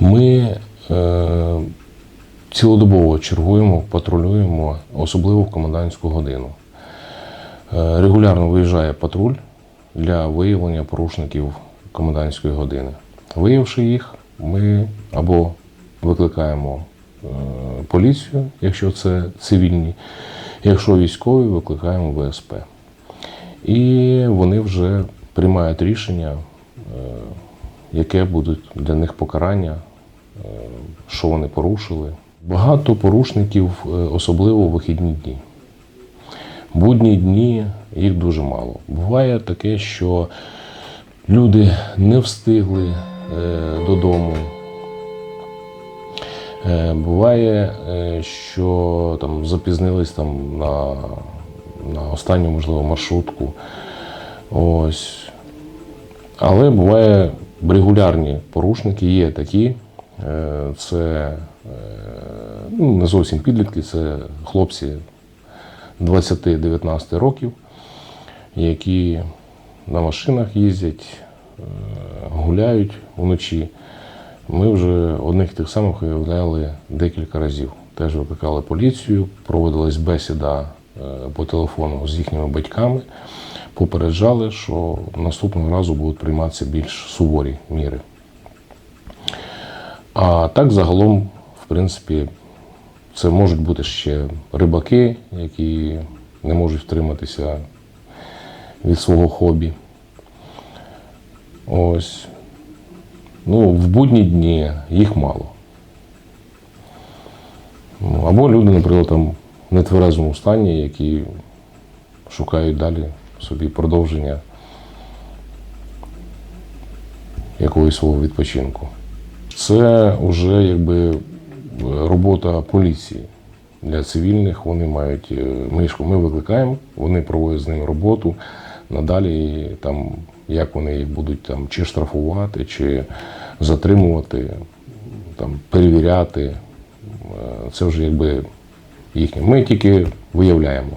Ми е, цілодобово чергуємо, патрулюємо, особливо в комендантську годину. Е, регулярно виїжджає патруль для виявлення порушників комендантської години. Виявивши їх, ми або викликаємо е, поліцію, якщо це цивільні, якщо військові, викликаємо ВСП. І вони вже приймають рішення, е, яке будуть для них покарання, е, що вони порушили. Багато порушників, е, особливо в вихідні дні. Будні дні їх дуже мало. Буває таке, що люди не встигли додому. Буває, що там запізнились там на, на останню, можливо, маршрутку. Ось. Але буває регулярні порушники, є такі. Е, Це е, ну, не зовсім підлітки, це хлопці 20-19 років, які на машинах їздять, е, гуляють вночі. Ми вже одних тих самих виявляли декілька разів. Теж викликали поліцію, проводилась бесіда по телефону з їхніми батьками, попереджали, що наступного разу будуть прийматися більш суворі міри. А так загалом, в принципі, це можуть бути ще рибаки, які не можуть втриматися від свого хобі. Ось. Ну, в будні дні їх мало. Ну, Або люди, наприклад, там нетверезому стані, які шукають далі собі продовження якогось свого відпочинку. Це вже якби робота поліції. Для цивільних вони мають е, ми, викликаємо, вони проводять з ними роботу. Надалі там, як вони їх будуть там чи штрафувати, чи затримувати, там, перевіряти. е, Це вже якби їхнє. Ми тільки виявляємо.